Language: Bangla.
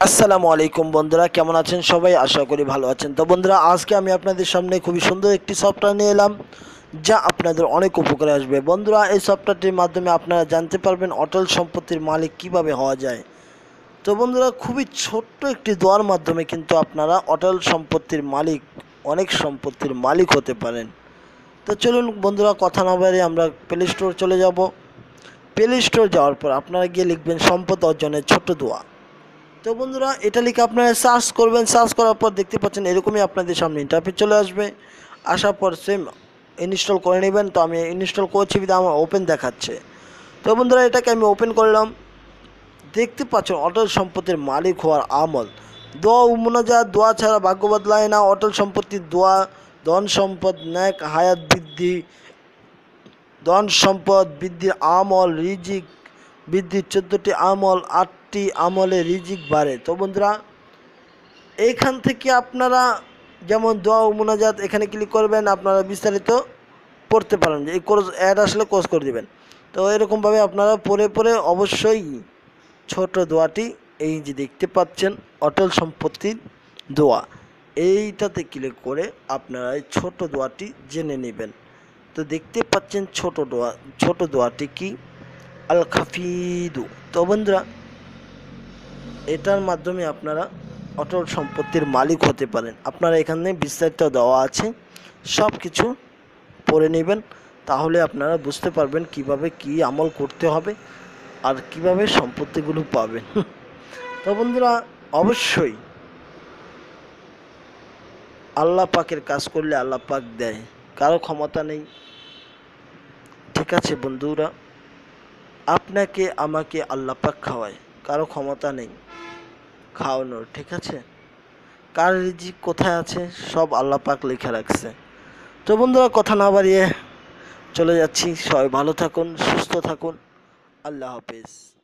আসসালামু আলাইকুম বন্ধুরা, কেমন আছেন সবাই? আশা করি ভালো আছেন। তো বন্ধুরা, আজকে আমি আপনাদের সামনে খুবই সুন্দর একটি সফটওয়্যার নিয়ে এলাম, যা আপনাদের অনেক উপকারে আসবে। বন্ধুরা, এই সফটওয়্যারটির মাধ্যমে আপনারা জানতে পারবেন অটল সম্পত্তির মালিক কীভাবে হওয়া যায়। তো বন্ধুরা, খুবই ছোট্ট একটি দোয়ার মাধ্যমে কিন্তু আপনারা অটল সম্পত্তির মালিক, অনেক সম্পত্তির মালিক হতে পারেন। তো চলুন বন্ধুরা, কথা না বাইরে আমরা প্লে স্টোর চলে যাব। প্লে স্টোর যাওয়ার পর আপনারা গিয়ে লিখবেন সম্পদ অর্জনের ছোট্ট দোয়া। তো বন্ধুরা, এটা লিখে আপনারা সার্চ করবেন সার্চ করার পর দেখতে পাচ্ছেন এরকমই আপনাদের সামনে ইন্টারফেস চলে আসবে। আসার পর সেম ইনস্টল করে নেবেন। তো আমি ইনস্টল করছি বিধা আমার ওপেন দেখাচ্ছে। তো বন্ধুরা, এটাকে আমি ওপেন করলাম দেখতে পাচ্ছেন অটল সম্পত্তির মালিক হওয়ার আমল। দোয়া ও মোনাজাত, দোয়া ছাড়া ভাগ্য বদলায় না। অটল সম্পত্তির দোয়া, ধন সম্পদ ন্যাক, হায়াত বৃদ্ধি, ধন সম্পদ বৃদ্ধির আমল, রিজিক বৃদ্ধির চোদ্দোটি আমল আটটি আমলে রিজিক বাড়ে। তো বন্ধুরা এইখান থেকে আপনারা যেমন দোয়া ও মোনাজাত এখানে ক্লিক করবেন, আপনারা বিস্তারিত পড়তে পারেন যে এই কোর্স অ্যাড আসলে কোর্স করে দেবেন। তো এরকমভাবে আপনারা পড়ে পড়ে অবশ্যই ছোট দোয়াটি, এই যে দেখতে পাচ্ছেন, অটল সম্পত্তির দোয়া, এইটাতে ক্লিক করে আপনারা এই ছোট দোয়াটি জেনে নেবেন। তো দেখতে পাচ্ছেন ছোট দোয়া, ছোট দোয়াটি কি? আল খাফিদু তো বন্ধুরা এটার মাধ্যমে আপনারা অটল সম্পত্তির মালিক হতে পারেন। আপনারা এখানে বিস্তারিত দেওয়া আছে সব কিছু পড়ে নেবেন, তাহলে আপনারা বুঝতে পারবেন কীভাবে কি আমল করতে হবে আর কীভাবে সম্পত্তিগুলো পাবেন। তো বন্ধুরা, অবশ্যই আল্লাহ পাকের কাজ করলে আল্লাহ পাক দেয়, কারও ক্ষমতা নেই। ঠিক আছে বন্ধুরা, আপনাকে, আমাকে আল্লাহ পাক খাওয়ায়। কারও ক্ষমতা নেই। খাওয়ানোর, ঠিক আছে? কার রিজিক কোথায় আছে, সব আল্লাহ পাক লিখে রাখছে। তো বন্ধুরা, কথা না বাড়িয়ে চলে যাচ্ছি। সবাই ভালো থাকুন, সুস্থ থাকুন। আল্লাহ হাফেজ।